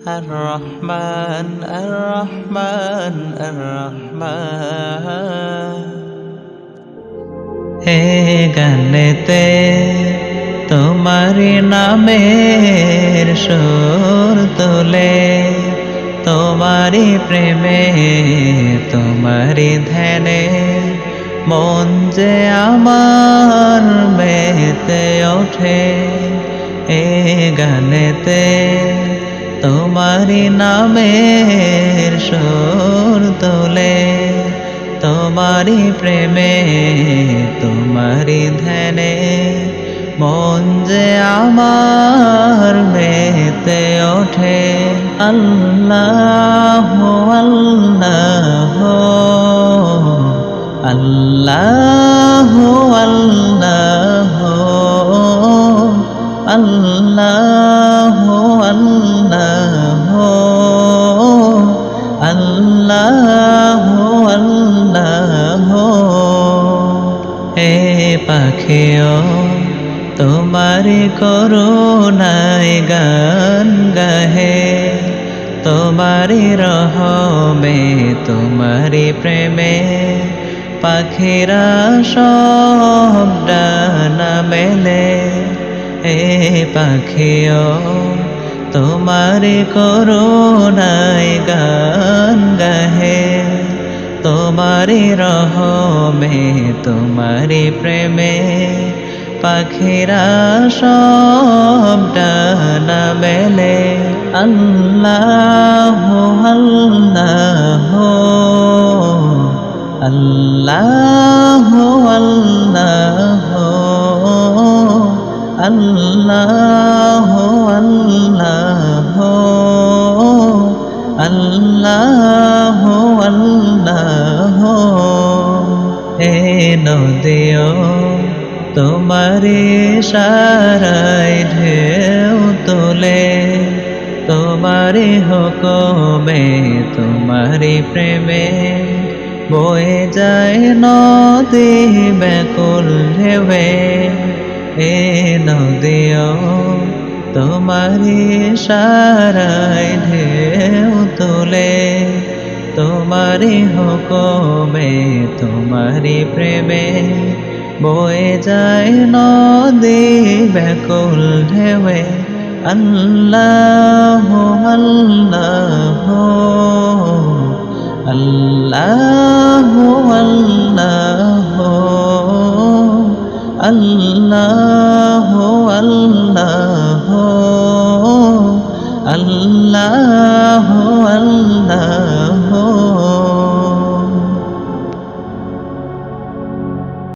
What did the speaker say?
الرحمن الرحمن الرحمن হে গানেতে তোমার নামের সুর তোলে তোমারি প্রেমে তোমারি ধ্যানে মন যে আমার মেতে ওঠে এ গানেতে তোমারি নামের সুর তোলে তোমারি প্রেমে তোমারি ধ্যানে। মন যে আমার মেতে ওঠে, আল্লাহ আল্লাহ আল্লাহ পাখিও, তোমার করুণায় গান গাহে। তোমারি রহমে, তোমারি প্রেমে, পাখিরা সব ডানা মেলে। হে পাখিও, তোমার করুণায় গান গাহে। তোমারি রহমে তোমারি প্রেমে পাখিরা সব ডানা মেলে। আল্লাহ আল্লাহ আল্লাহ আল্লাহ আল্লাহ নদিও তোমারে সারাই ঢেউ তোলে। তোমারে হুকুমে, তোমারে প্রেমে বয়ে যায় নদী ব্যাকুল ঢেবে এ নদিও, তোমারি সারাই ঢেউ তোলে। তোমারি হুকুমে তোমারি প্রেমে বয়ে যায় নদী ব্যাকুল ঢেউে আল্লাহ আল্লাহ আল্লাহ আল্লাহ আল্লাহ আল্লাহ আল্লাহ আল্লাহ।